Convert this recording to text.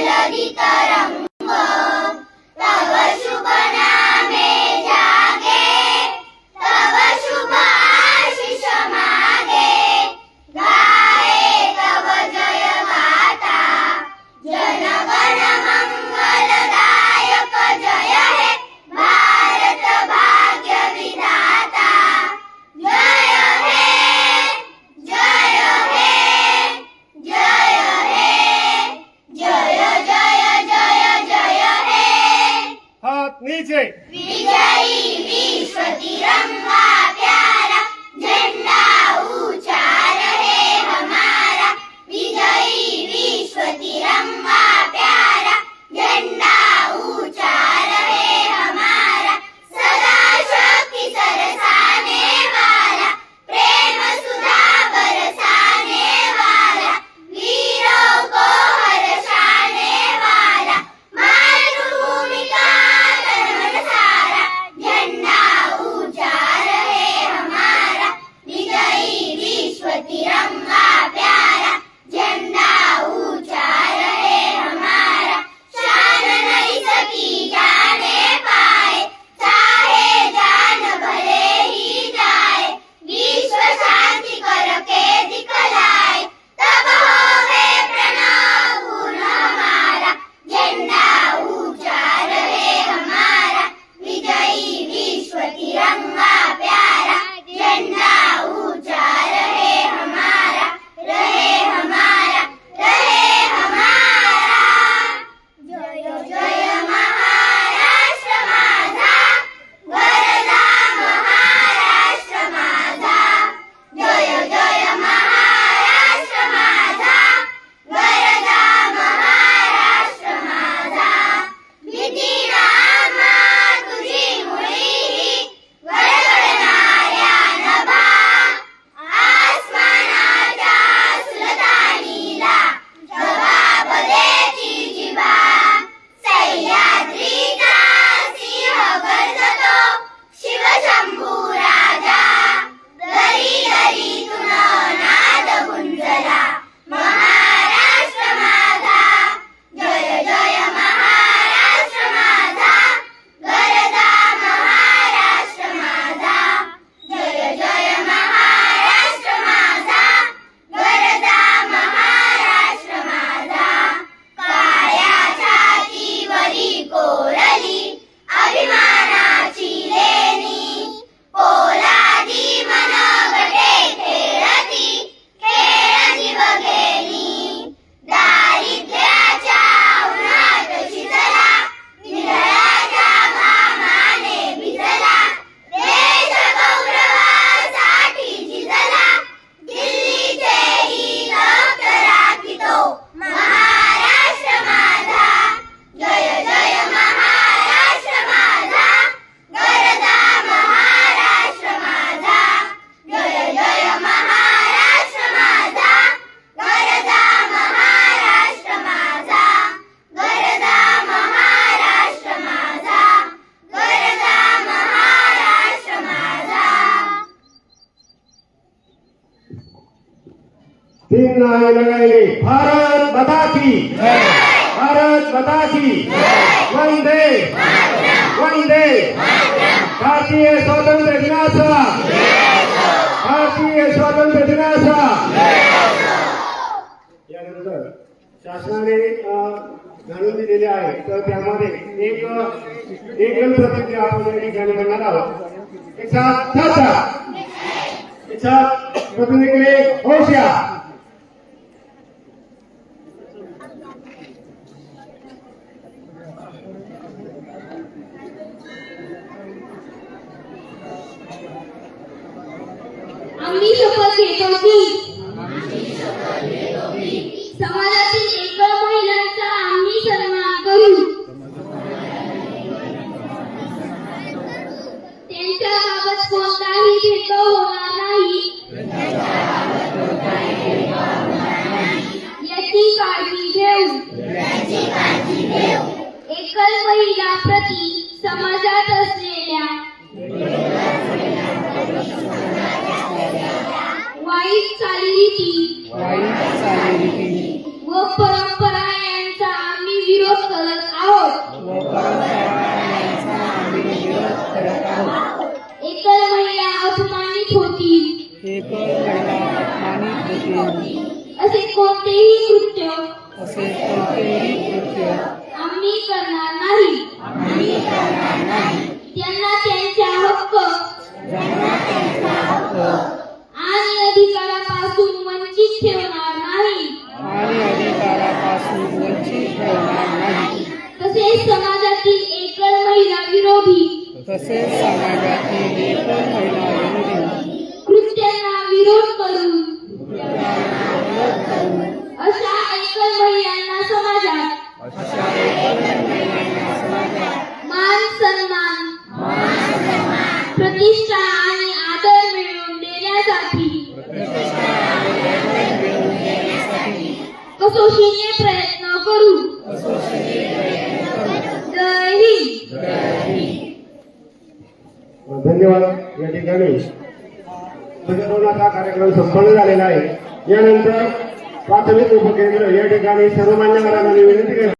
కలది తరంగం తవ శుభ विजयी विश्व तिरंगा प्यारा झंडा मुलींना आणायला काय भारत बता की भारत बता की वंदे वंदे भारतीय स्वातंत्र्य दिनाचा. भारतीय स्वातंत्र्य दिनाचा. यानंतर शासनाने जाणून दिलेले आहे. तर त्यामध्ये एक एक प्रतिक्रिया आपण या ठिकाणी करणार आहोत. एक सात mí se puede con. केली. व परंपरा यांचा आम्ही विरोध करत आहोत. एकल महिला अपमानित होती. असे कोणतेही कृत्य असे कोणतेही कृत्य तसेच समाजातील कृत्यांना विरोध करून अशा एकल महिलांना समाजात मान सन्मान प्रतिष्ठा आणि आदर मिळवून देण्यासाठी प्रयत्न धन्यवाद या ठिकाणी ध्वजारोहणाचा कार्यक्रम संपन्न झालेला आहे. यानंतर प्राथमिक उपकेंद्र या ठिकाणी सर्व मान्यवरांना विनंती करतो